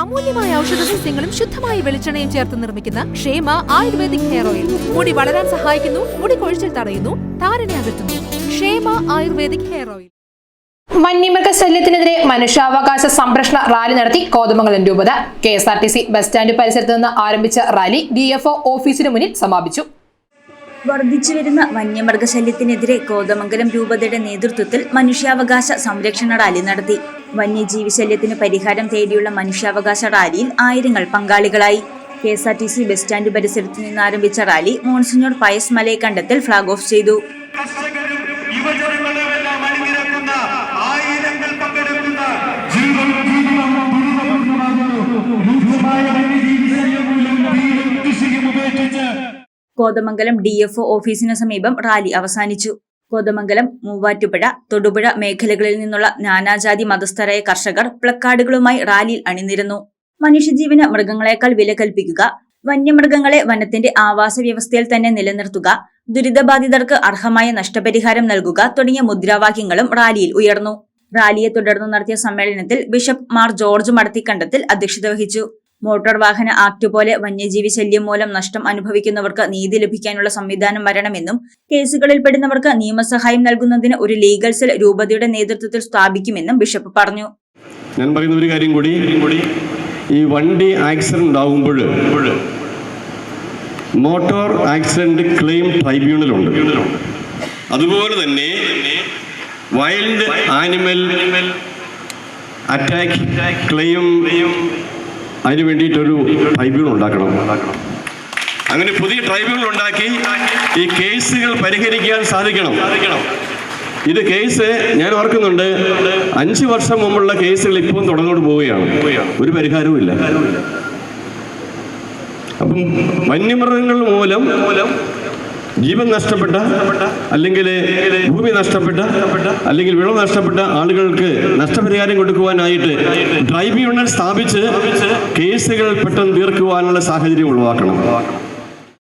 അമൂല്യമായ ഔഷധ സസ്യങ്ങളും ശുദ്ധമായ വെളിച്ചെണ്ണയും ചേർത്ത് നിർമ്മിക്കുന്ന ക്ഷേമ ആയുർവേദിക് ഹെയർ ഓയിൽ. മുടി വളരാൻ സഹായിക്കുന്നു മുടി കൊഴിച്ചിൽ തടയുന്നു താരനെ അകറ്റുന്നു. ക്ഷേമ ആയുർവേദിക് ഹെയർ ഓയിൽ. വന്യമൃഗ ശല്യത്തിനെതിരെ മനുഷ്യാവകാശ സംരക്ഷണ റാലി നടത്തി കോതമംഗലം രൂപത. K S R T C bus stand പരിസരത്ത് നിന്ന് ആരംഭിച്ച റാലി ഡി എഫ് ഒ ഓഫീസിന് മുന്നിൽ സമാപിച്ചു. വർദ്ധിച്ചു വരുന്ന വന്യമൃഗശല്യത്തിനെതിരെ കോതമംഗലം രൂപതയുടെ നേതൃത്വത്തിൽ മനുഷ്യാവകാശ സംരക്ഷണ റാലി നടത്തി. വന്യജീവി ശല്യത്തിന് പരിഹാരം തേടിയുള്ള മനുഷ്യാവകാശ റാലിയിൽ ആയിരങ്ങൾ പങ്കാളികളായി. K S R T C bus stand പരിസരത്ത് നിന്ന് ആരംഭിച്ച റാലി മോൺസിഞ്ഞോർ പയസ് മലയെ കണ്ടെത്തൽ ഫ്ളാഗ് ഓഫ് ചെയ്തു. കോതമംഗലം ഡി എഫ് ഓഫീസിന് സമീപം റാലി അവസാനിച്ചു. കോതമംഗലം മൂവാറ്റുപുഴ തൊടുപുഴ മേഖലകളിൽ നിന്നുള്ള നാനാജാതി മതസ്ഥരായ കർഷകർ പ്ലക്കാർഡുകളുമായി റാലിയിൽ അണിനിരുന്നു. മനുഷ്യജീവന് മൃഗങ്ങളെക്കാൾ വില കൽപ്പിക്കുക വന്യമൃഗങ്ങളെ വനത്തിന്റെ ആവാസ വ്യവസ്ഥയിൽ തന്നെ നിലനിർത്തുക ദുരിതബാധിതർക്ക് അർഹമായ നഷ്ടപരിഹാരം നൽകുക തുടങ്ങിയ മുദ്രാവാക്യങ്ങളും റാലിയിൽ ഉയർന്നു. റാലിയെ തുടർന്ന് നടത്തിയ സമ്മേളനത്തിൽ ബിഷപ്പ് മാർ ജോർജ് മടത്തിക്കണ്ടത്തിൽ അധ്യക്ഷത വഹിച്ചു. മോട്ടോർ വാഹന ആക്ട് പോലെ വന്യജീവി ശല്യം മൂലം നഷ്ടം അനുഭവിക്കുന്നവർക്ക് നീതി ലഭിക്കാനുള്ള സംവിധാനം വരണമെന്നും കേസുകളിൽ പെടുന്നവർക്ക് നിയമസഹായം നൽകുന്നതിന് ഒരു ലീഗൽ സെൽ രൂപതയുടെ നേതൃത്വത്തിൽ സ്ഥാപിക്കുമെന്നും ബിഷപ്പ് പറഞ്ഞു. ഞാൻ പറയുന്ന ഒരു കാര്യം കൂടി. ഈ വണ്ടി ആക്സിഡന്റ് ആകുമ്പോൾ മോട്ടോർ ആക്സിഡന്റ് ക്ലെയിം ട്രൈബ്യൂണലുണ്ട്. അതുപോലെ തന്നെ വൈൽഡ് ആനിമൽ അറ്റാക്ക് ക്ലെയിം അതിന് വേണ്ടിയിട്ടൊരു ട്രൈബ്യൂണൽ ഉണ്ടാക്കണം. അങ്ങനെ പുതിയ ട്രൈബ്യൂണൽ ഉണ്ടാക്കി ഈ കേസുകൾ പരിഹരിക്കാൻ സാധിക്കണം. ഇത് കേസ് ഞാൻ ഓർക്കുന്നുണ്ട് അഞ്ച് വർഷം മുമ്പുള്ള കേസുകൾ ഇപ്പം തുടർന്നോട്ട് പോവുകയാണ്. ഒരു പരിഹാരവും ഇല്ല. അപ്പം വന്യമൃഗങ്ങൾ മൂലം ജീവൻ നഷ്ടപ്പെട്ട അല്ലെങ്കിൽ ഭൂമി നഷ്ടപ്പെട്ട അല്ലെങ്കിൽ വിളവ് നഷ്ടപ്പെട്ട ആളുകൾക്ക് നഷ്ടപരിഹാരം കൊടുക്കുവാനായിട്ട് ട്രൈബ്യൂണൽ സ്ഥാപിച്ച് കേസുകൾ പെട്ടെന്ന് തീർക്കുവാനുള്ള സാഹചര്യം ഉളവാക്കണം.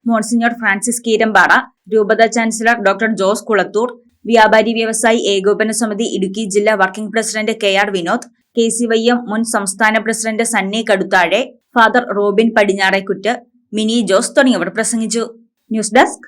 മോൺസിഞ്ഞോർ ഫ്രാൻസിസ് കീരമ്പാറ രൂപത ചാൻസലർ ഡോക്ടർ ജോസ് കുളത്തൂർ വ്യാപാരി വ്യവസായി ഏകോപന സമിതി ഇടുക്കി ജില്ലാ working president K R Vinod K C Y M മുൻ സംസ്ഥാന president Sunny Kaduthazhe father Robin Padinjarekkuttu Mini Jose തുടങ്ങിയവർ പ്രസംഗിച്ചു. News desk